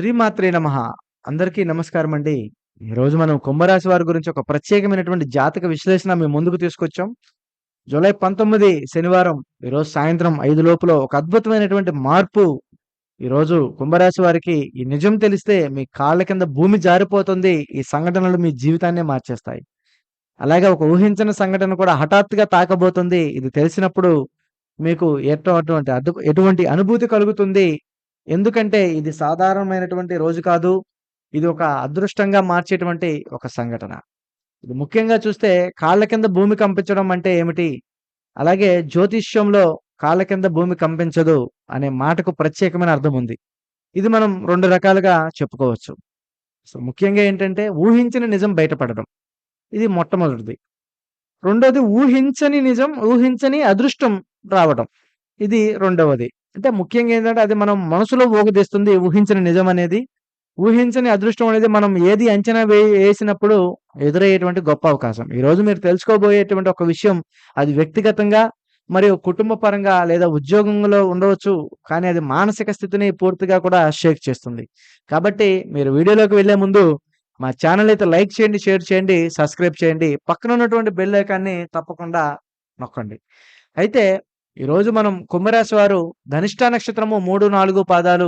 శ్రీమాత్రే నమ. అందరికీ నమస్కారం అండి. ఈరోజు మనం కుంభరాశి వారి గురించి ఒక ప్రత్యేకమైనటువంటి జాతక విశ్లేషణ మేము ముందుకు తీసుకొచ్చాం. జూలై పంతొమ్మిది శనివారం ఈరోజు సాయంత్రం ఐదు లోపల ఒక అద్భుతమైనటువంటి మార్పు ఈరోజు కుంభరాశి వారికి ఈ నిజం తెలిస్తే మీ కాళ్ళ కింద భూమి జారిపోతుంది. ఈ సంఘటనలు మీ జీవితాన్నే మార్చేస్తాయి. అలాగే ఒక ఊహించిన సంఘటన కూడా హఠాత్తుగా తాకబోతుంది. ఇది తెలిసినప్పుడు మీకు ఎటువంటి అటు ఎటువంటి అనుభూతి కలుగుతుంది. ఎందుకంటే ఇది సాధారణమైనటువంటి రోజు కాదు. ఇది ఒక అదృష్టంగా మార్చేటువంటి ఒక సంఘటన. ఇది ముఖ్యంగా చూస్తే కాళ్ళ కింద భూమి కంపించడం అంటే ఏమిటి? అలాగే జ్యోతిష్యంలో కాళ్ళ కింద భూమి కంపించదు అనే మాటకు ప్రత్యేకమైన అర్థం ఉంది. ఇది మనం రెండు రకాలుగా చెప్పుకోవచ్చు. సో ముఖ్యంగా ఏంటంటే ఊహించిన నిజం బయటపడడం. ఇది మొట్టమొదటిది. రెండవది ఊహించని నిజం ఊహించని అదృష్టం రావడం. ఇది రెండవది. అంటే ముఖ్యంగా ఏంటంటే అది మనం మనసులో ఊగదీస్తుంది ఊహించిన నిజం అనేది. ఊహించని అదృష్టం అనేది మనం ఏది అంచనా వే వేసినప్పుడు ఎదురయ్యేటువంటి గొప్ప అవకాశం. ఈ రోజు మీరు తెలుసుకోబోయేటువంటి ఒక విషయం అది వ్యక్తిగతంగా మరియు కుటుంబ పరంగా లేదా ఉద్యోగంలో ఉండవచ్చు కానీ అది మానసిక స్థితిని పూర్తిగా కూడా షేక్ చేస్తుంది. కాబట్టి మీరు వీడియోలోకి వెళ్ళే ముందు మా ఛానల్ అయితే లైక్ చేయండి షేర్ చేయండి సబ్స్క్రైబ్ చేయండి. పక్కన ఉన్నటువంటి బెల్ ఐకాన్ని తప్పకుండా నొక్కండి. అయితే ఈరోజు మనం కుంభరాశి వారు ధనిష్ట నక్షత్రము మూడు నాలుగు పాదాలు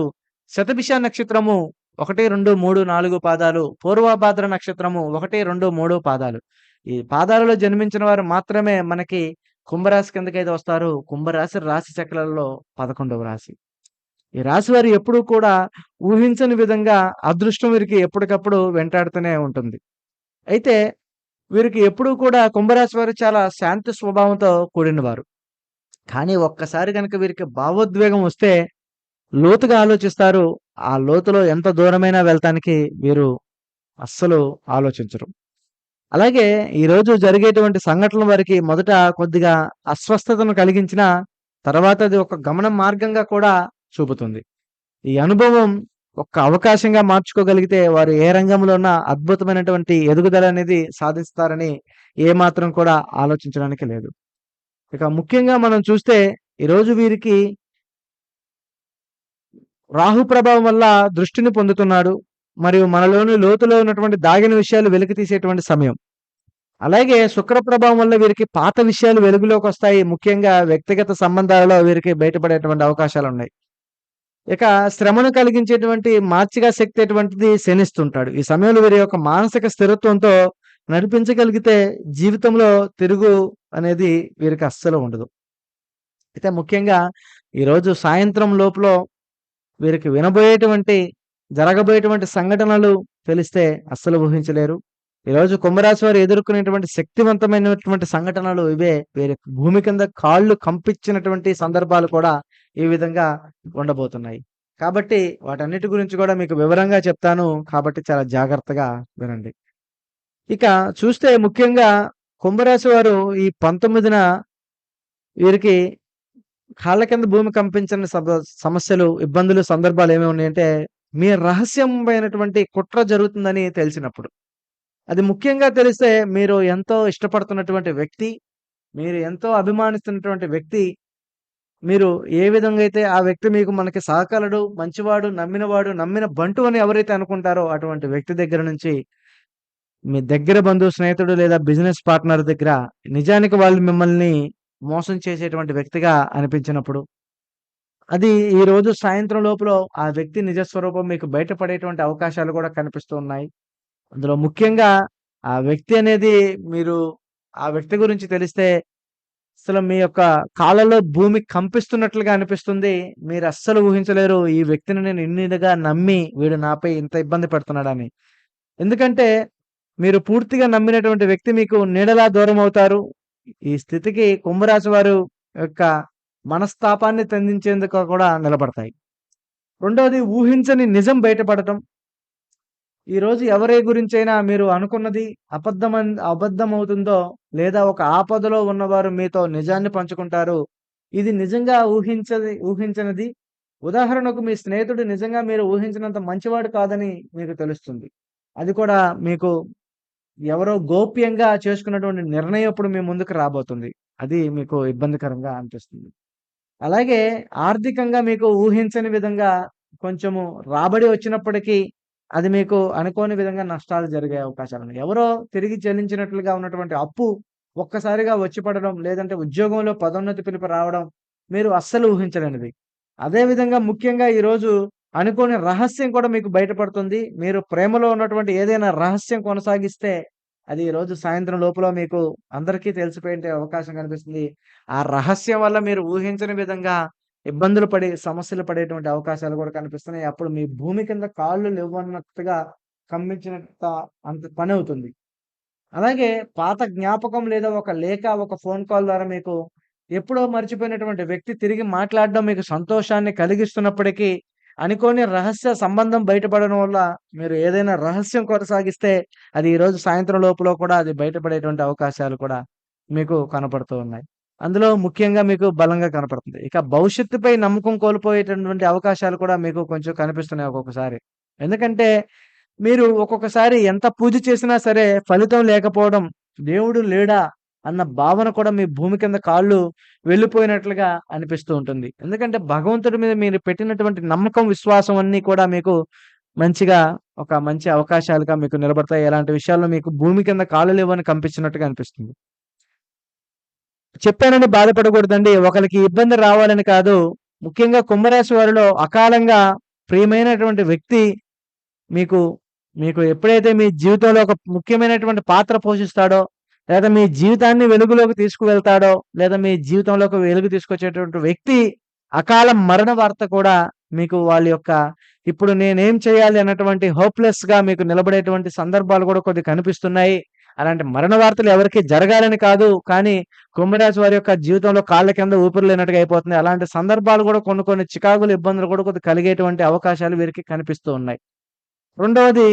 శతభిష నక్షత్రము ఒకటి రెండు మూడు నాలుగు పాదాలు పూర్వభాద్ర నక్షత్రము ఒకటి రెండు మూడు పాదాలు. ఈ పాదాలలో జన్మించిన వారు మాత్రమే మనకి కుంభరాశి కిందకైతే వస్తారు. కుంభరాశి రాశి చక్రాలలో పదకొండవ రాశి. ఈ రాశి వారు ఎప్పుడూ కూడా ఊహించని విధంగా అదృష్టం వీరికి ఎప్పటికప్పుడు వెంటాడుతూనే ఉంటుంది. అయితే వీరికి ఎప్పుడూ కూడా కుంభరాశి వారు చాలా శాంతి స్వభావంతో కూడినవారు. కానీ ఒక్కసారి కనుక వీరికి భావోద్వేగం వస్తే లోతుగా ఆలోచిస్తారు. ఆ లోతులో ఎంత దూరమైనా వెళ్తానికి వీరు అస్సలు ఆలోచించరు. అలాగే ఈరోజు జరిగేటువంటి సంఘటనల వారికి మొదట కొద్దిగా అస్వస్థతను కలిగించిన తర్వాత అది ఒక గమన మార్గంగా కూడా చూపుతుంది. ఈ అనుభవం ఒక అవకాశంగా మార్చుకోగలిగితే వారు ఏ రంగంలో ఉన్న అద్భుతమైనటువంటి ఎదుగుదల అనేది సాధిస్తారని ఏమాత్రం కూడా ఆలోచించడానికి లేదు. ఇక ముఖ్యంగా మనం చూస్తే ఈరోజు వీరికి రాహు ప్రభావం వల్ల దృష్టిని పొందుతున్నాడు. మరియు మనలోని లోతులో ఉన్నటువంటి దాగిన విషయాలు వెలికి తీసేటువంటి సమయం. అలాగే శుక్ర ప్రభావం వల్ల వీరికి పాత విషయాలు వెలుగులోకి వస్తాయి. ముఖ్యంగా వ్యక్తిగత సంబంధాలలో వీరికి బయటపడేటువంటి అవకాశాలు ఉన్నాయి. ఇక శ్రమను కలిగించేటువంటి మార్చిగా శక్తి అటువంటిది శనిస్తుంటాడు. ఈ సమయంలో వీరి యొక్క మానసిక స్థిరత్వంతో నడిపించగలిగితే జీవితంలో తిరుగు అనేది వీరికి అస్సలు ఉండదు. అయితే ముఖ్యంగా ఈరోజు సాయంత్రం లోపల వీరికి వినబోయేటువంటి జరగబోయేటువంటి సంఘటనలు తెలిస్తే అస్సలు ఊహించలేరు. ఈరోజు కుంభరాశి వారు ఎదుర్కొనేటువంటి శక్తివంతమైనటువంటి సంఘటనలు ఇవే. వీరి భూమి కింద కాళ్ళు కంపించినటువంటి సందర్భాలు కూడా ఈ విధంగా ఉండబోతున్నాయి. కాబట్టి వాటన్నిటి గురించి కూడా మీకు వివరంగా చెప్తాను. కాబట్టి చాలా జాగ్రత్తగా వినండి. ఇక చూస్తే ముఖ్యంగా కుంభరాశి వారు ఈ పంతొమ్మిదిన వీరికి కాళ్ళ కింద భూమి కంపించిన సమస్యలు ఇబ్బందులు సందర్భాలు ఏమి ఉన్నాయంటే మీ రహస్యమైనటువంటి కుట్ర జరుగుతుందని తెలిసినప్పుడు. అది ముఖ్యంగా తెలిస్తే మీరు ఎంతో ఇష్టపడుతున్నటువంటి వ్యక్తి మీరు ఎంతో అభిమానిస్తున్నటువంటి వ్యక్తి మీరు ఏ విధంగా అయితే ఆ వ్యక్తి మీకు మనకి సహకారుడు మంచివాడు నమ్మినవాడు నమ్మిన బంటు అని ఎవరైతే అనుకుంటారో అటువంటి వ్యక్తి దగ్గర నుంచి మీ దగ్గర బంధువు స్నేహితుడు లేదా బిజినెస్ పార్ట్నర్ దగ్గర నిజానికి వాళ్ళు మిమ్మల్ని మోసం చేసేటువంటి వ్యక్తిగా అనిపించినప్పుడు అది ఈ రోజు సాయంత్రం లోపల ఆ వ్యక్తి నిజస్వరూపం మీకు బయటపడేటువంటి అవకాశాలు కూడా కనిపిస్తూ ఉన్నాయి. అందులో ముఖ్యంగా ఆ వ్యక్తి అనేది మీరు ఆ వ్యక్తి గురించి తెలిస్తే అసలు మీ యొక్క కాళ్ళలో భూమి కంపిస్తున్నట్లుగా అనిపిస్తుంది. మీరు అస్సలు ఊహించలేరు ఈ వ్యక్తిని నేను ఇన్నిగా నమ్మి వీడు నాపై ఇంత ఇబ్బంది పెడుతున్నాడని. ఎందుకంటే మీరు పూర్తిగా నమ్మినటువంటి వ్యక్తి మీకు నీడలా దూరం అవుతారు ఈ స్థితికి కుంభరాశి వారు యొక్క మనస్తాపాన్ని తందించేందుకు కూడా నిలబడతాయి. రెండవది ఊహించని నిజం బయటపడటం. ఈరోజు ఎవరి గురించైనా మీరు అనుకున్నది అబద్ధం అబద్ధం అవుతుందో లేదా ఒక ఆపదలో ఉన్నవారు మీతో నిజాన్ని పంచుకుంటారు. ఇది నిజంగా ఊహించది ఊహించనిది. ఉదాహరణకు మీ స్నేహితుడు నిజంగా మీరు ఊహించినంత మంచివాడు కాదని మీకు తెలుస్తుంది. అది కూడా మీకు ఎవరో గోప్యంగా చేసుకున్నటువంటి నిర్ణయం ఇప్పుడు మీ ముందుకు రాబోతుంది అది మీకు ఇబ్బందికరంగా అనిపిస్తుంది అలాగే ఆర్థికంగా మీకు ఊహించని విధంగా కొంచెము రాబడి వచ్చినప్పటికీ అది మీకు అనుకోని విధంగా నష్టాలు జరిగే అవకాశాలున్నాయి. ఎవరో తిరిగి చెల్లించినట్లుగా ఉన్నటువంటి అప్పు ఒక్కసారిగా వచ్చి పడడం, లేదంటే ఉద్యోగంలో పదోన్నతి పిలుపు రావడం మీరు అస్సలు ఊహించలేనిది. అదే విధంగా ముఖ్యంగా ఈరోజు అనుకోని రహస్యం కూడా మీకు బయటపడుతుంది. మీరు ప్రేమలో ఉన్నటువంటి ఏదైనా రహస్యం కొనసాగిస్తే అది ఈరోజు సాయంత్రం లోపల మీకు అందరికీ తెలిసిపోయే అవకాశం కనిపిస్తుంది. ఆ రహస్యం వల్ల మీరు ఊహించని విధంగా ఇబ్బందులు పడి, సమస్యలు పడేటువంటి అవకాశాలు కూడా కనిపిస్తున్నాయి. అప్పుడు మీ భూమి కింద కాళ్ళు లేవన్నట్టుగా కమ్మించినంత అంత పని అవుతుంది అలాగే పాత జ్ఞాపకం లేదా ఒక లేఖ, ఒక ఫోన్ కాల్ ద్వారా మీకు ఎప్పుడో మర్చిపోయినటువంటి వ్యక్తి తిరిగి మాట్లాడడం మీకు సంతోషాన్ని కలిగిస్తున్నప్పటికీ, అనుకోని రహస్య సంబంధం బయటపడడం వల్ల మీరు ఏదైనా రహస్యం కొనసాగిస్తే అది ఈరోజు సాయంత్రం లోపల కూడా అది బయటపడేటువంటి అవకాశాలు కూడా మీకు కనపడుతూ ఉన్నాయి. అందులో ముఖ్యంగా మీకు బలంగా కనపడుతుంది. ఇక భవిష్యత్తుపై నమ్మకం కోల్పోయేటటువంటి అవకాశాలు కూడా మీకు కొంచెం కనిపిస్తున్నాయి ఒక్కొక్కసారి. ఎందుకంటే మీరు ఒక్కొక్కసారి ఎంత పూజ చేసినా సరే ఫలితం లేకపోవడం, దేవుడు లేడా అన్న భావన కూడా మీ భూమి కింద కాళ్ళు వెళ్ళిపోయినట్లుగా అనిపిస్తూ ఉంటుంది. ఎందుకంటే భగవంతుడి మీద మీరు పెట్టినటువంటి నమ్మకం, విశ్వాసం అన్నీ కూడా మీకు మంచిగా ఒక మంచి అవకాశాలుగా మీకు నిలబడతాయి. ఎలాంటి విషయాల్లో మీకు భూమి కింద కాళ్ళు లేవని కంపించినట్టుగా అనిపిస్తుంది. చెప్పానని బాధపడకూడదండి. ఒకరికి ఇబ్బంది రావాలని కాదు. ముఖ్యంగా కుంభరాశి వారిలో అకాలంగా ప్రియమైనటువంటి వ్యక్తి మీకు, మీకు ఎప్పుడైతే మీ జీవితంలో ఒక ముఖ్యమైనటువంటి పాత్ర పోషిస్తాడో, లేదా మీ జీవితాన్ని వెలుగులోకి తీసుకువెళ్తాడో, లేదా మీ జీవితంలోకి వెలుగు తీసుకొచ్చేటువంటి వ్యక్తి అకాల మరణ వార్త కూడా మీకు వాళ్ళ యొక్క ఇప్పుడు నేనేం చేయాలి అన్నటువంటి హోప్‌లెస్‌గా మీకు నిలబడేటువంటి సందర్భాలు కూడా కొద్దిగా కనిపిస్తున్నాయి. అలాంటి మరణ వార్తలు ఎవరికీ జరగాలని కాదు. కానీ కుంభరాశి వారి యొక్క జీవితంలో కాళ్ళ కింద ఊపిరి లేనట్టుగా అయిపోతుంది. అలాంటి సందర్భాలు కూడా కొన్ని కొన్ని చికాకులు, ఇబ్బందులు కూడా కొద్దిగా కలిగేటువంటి అవకాశాలు వీరికి కనిపిస్తూ ఉన్నాయి. రెండవది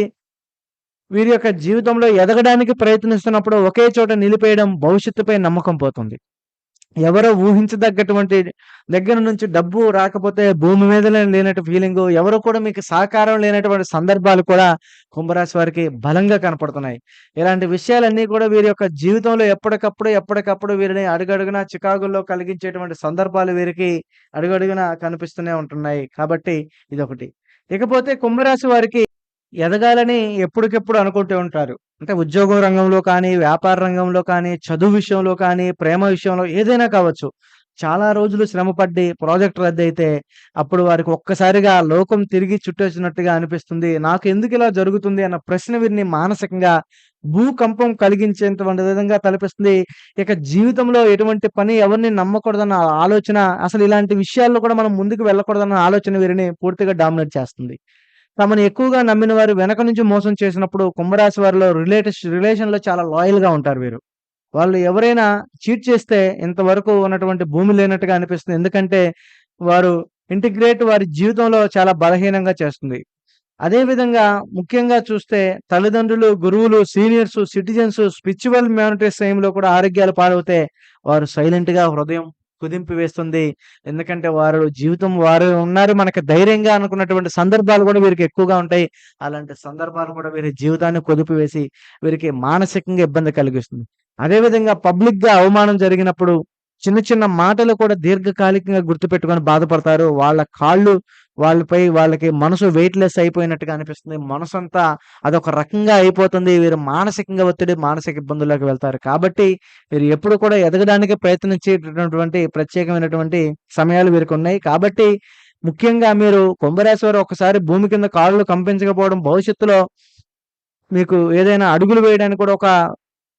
వీరి యొక్క జీవితంలో ఎదగడానికి ప్రయత్నిస్తున్నప్పుడు ఒకే చోట నిలిపేయడం భవిష్యత్తుపై నమ్మకం పోతుంది. ఎవరో ఊహించదగ్గటువంటి దగ్గర నుంచి డబ్బు రాకపోతే భూమి మీదనే లేనట్టు ఫీలింగ్ ఎవరు కూడా మీకు సహకారం లేనటువంటి సందర్భాలు కూడా కుంభరాశి వారికి బలంగా కనపడుతున్నాయి. ఇలాంటి విషయాలన్నీ కూడా వీరి యొక్క జీవితంలో ఎప్పటికప్పుడు, ఎప్పటికప్పుడు వీరిని అడుగడుగునా చికాగుల్లో కలిగించేటువంటి సందర్భాలు వీరికి అడుగడుగునా కనిపిస్తూనే ఉంటున్నాయి. కాబట్టి ఇదొకటి. ఇకపోతే కుంభరాశి వారికి ఎదగాలని ఎప్పటికెప్పుడు అనుకుంటూ ఉంటారు. అంటే ఉద్యోగ రంగంలో కానీ, వ్యాపార రంగంలో కానీ, చదువు విషయంలో కానీ, ప్రేమ విషయంలో ఏదైనా కావచ్చు. చాలా రోజులు శ్రమపడ్డి ప్రాజెక్ట్ రద్దయితే అప్పుడు వారికి ఒక్కసారిగా లోకం తిరిగి చుట్టేసినట్టుగా అనిపిస్తుంది. నాకు ఎందుకు ఇలా జరుగుతుంది అన్న ప్రశ్న వీరిని మానసికంగా భూకంపం కలిగించేటువంటి విధంగా తలపిస్తుంది. ఇక జీవితంలో ఎటువంటి పని ఎవరిని నమ్మకూడదన్న ఆలోచన అసలు ఇలాంటి విషయాల్లో కూడా మనం ముందుకు వెళ్ళకూడదన్న ఆలోచన వీరిని పూర్తిగా డామినేట్ చేస్తుంది. తమను ఎక్కువగా నమ్మిన వారు వెనక నుంచి మోసం చేసినప్పుడు కుంభరాశి వారిలో రిలేటిష్ రిలేషన్‌లో చాలా లాయల్‌గా ఉంటారు వీరు. వాళ్ళు ఎవరైనా చీట్ చేస్తే ఇంతవరకు ఉన్నటువంటి భూమి లేనట్టుగా అనిపిస్తుంది. ఎందుకంటే వారు ఇంటిగ్రేట్ వారి జీవితంలో చాలా బలహీనంగా చేస్తుంది. అదేవిధంగా ముఖ్యంగా చూస్తే తల్లిదండ్రులు, గురువులు, సీనియర్స్, సిటిజన్స్, స్పిరిచువల్ హ్యుమానిటీస్ టైమ్‌లో కూడా ఆరోగ్యాలు పాడవుతే వారు సైలెంట్‌గా హృదయం కుదింపి వేస్తుంది. ఎందుకంటే వారు జీవితం వారు ఉన్నారు మనకు ధైర్యంగా అనుకున్నటువంటి సందర్భాలు కూడా వీరికి ఎక్కువగా ఉంటాయి. అలాంటి సందర్భాలు కూడా వీరి జీవితాన్ని కుదిపివేసి వీరికి మానసికంగా ఇబ్బంది కలిగిస్తుంది. అదే విధంగా పబ్లిక్‌గా అవమానం జరిగినప్పుడు చిన్న చిన్న మాటలు కూడా దీర్ఘకాలికంగా గుర్తుపెట్టుకొని బాధపడతారు. వాళ్ళ కాళ్ళు వాళ్ళపై వాళ్ళకి మనసు వెయిట్‌లెస్ అయిపోయినట్టుగా అనిపిస్తుంది. మనసు అంతా అదొక రకంగా అయిపోతుంది. వీరు మానసికంగా ఒత్తిడి, మానసిక ఇబ్బందుల్లోకి వెళ్తారు. కాబట్టి వీరు ఎప్పుడు కూడా ఎదగడానికి ప్రయత్నించేటటువంటి ప్రత్యేకమైనటువంటి సమయాలు వీరికున్నాయి. కాబట్టి ముఖ్యంగా మీరు కుంభరాశి వారు భూమి కింద కాళ్ళు కంపించకపోవడం భవిష్యత్తులో మీకు ఏదైనా అడుగులు వేయడానికి కూడా ఒక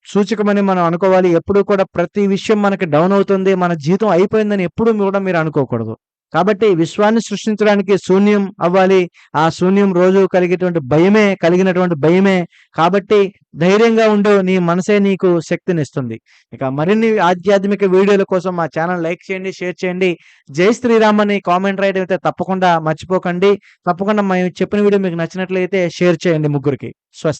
సూచకమని మనం అనుకోవాలి. ఎప్పుడూ కూడా ప్రతి విషయం మనకి డౌన్ అవుతుంది. మన జీతం అయిపోయిందని ఎప్పుడు కూడా మీరు అనుకోకూడదు. కాబట్టి విశ్వాన్ని సృష్టించడానికి శూన్యం అవ్వాలి. ఆ శూన్యం రోజు కలిగేటువంటి భయమే కలిగినటువంటి భయమే. కాబట్టి ధైర్యంగా ఉండు. నీ మనసే నీకు శక్తినిస్తుంది. ఇక మరిన్ని ఆధ్యాత్మిక వీడియోల కోసం మా ఛానల్ లైక్ చేయండి, షేర్ చేయండి. జై శ్రీరామ్ అని కామెంట్ రాయడం అయితే తప్పకుండా మర్చిపోకండి. తప్పకుండా మేము చెప్పిన వీడియో మీకు నచ్చినట్లయితే షేర్ చేయండి ముగ్గురికి. స్వస్తి.